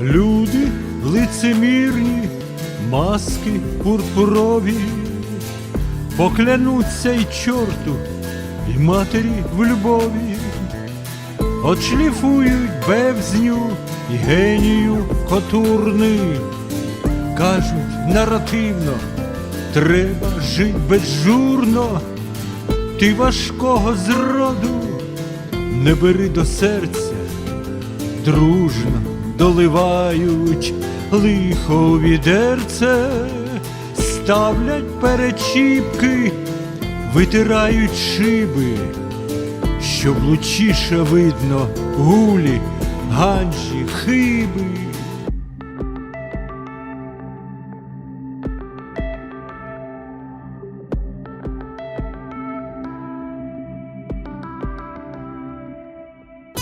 Люди лицемірні, маски пурпурові, поклянуться й чорту, і матері в любові, Отшліфують бевзню і генію котурни, кажуть наративно, треба жить безжурно, ти важкого зроду не бери до серця, дружно доливають лихо у відерце, ставлять перечіпки, витирають шиби, щоб лучіше видно гулі, ганджі, хиби.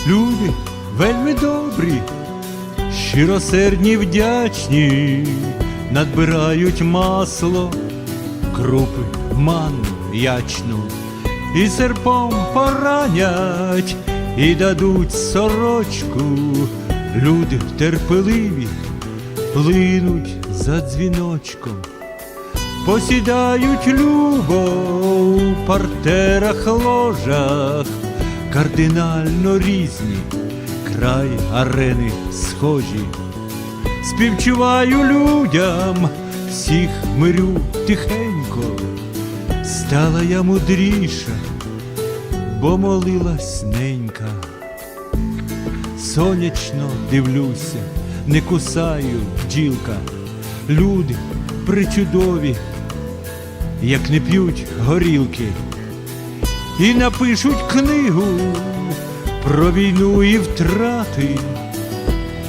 Люди вельми добрі, щиросердні вдячні, надбирають масло, крупи, манну ячну, і серпом поранять, і дадуть сорочку. Люди терпеливі, плинуть за дзвіночком, посідають любо у партерах ложах, кардинально різні, край арени схожі. Співчуваю людям, всіх мирю тихенько, стала я мудріша, бо молилась ненька. Сонячно дивлюся, не кусаю бджілка. Люди причудові, як не п'ють горілки, і напишуть книгу про війну і втрати,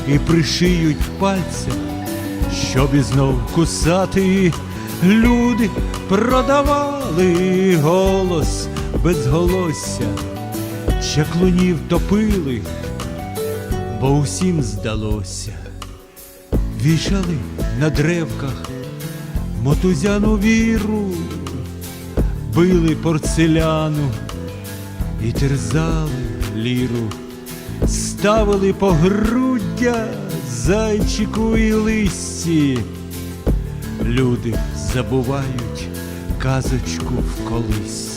і пришиють пальця, щоб і знов кусати. Люди продавали голос безголосся, чаклунів топили бо усім здалося, вішали на древках мотузяну віру, били порцеляну і терзали ліру, ставили погруддя зайчику і листі. Люди забувають казочку в колисці.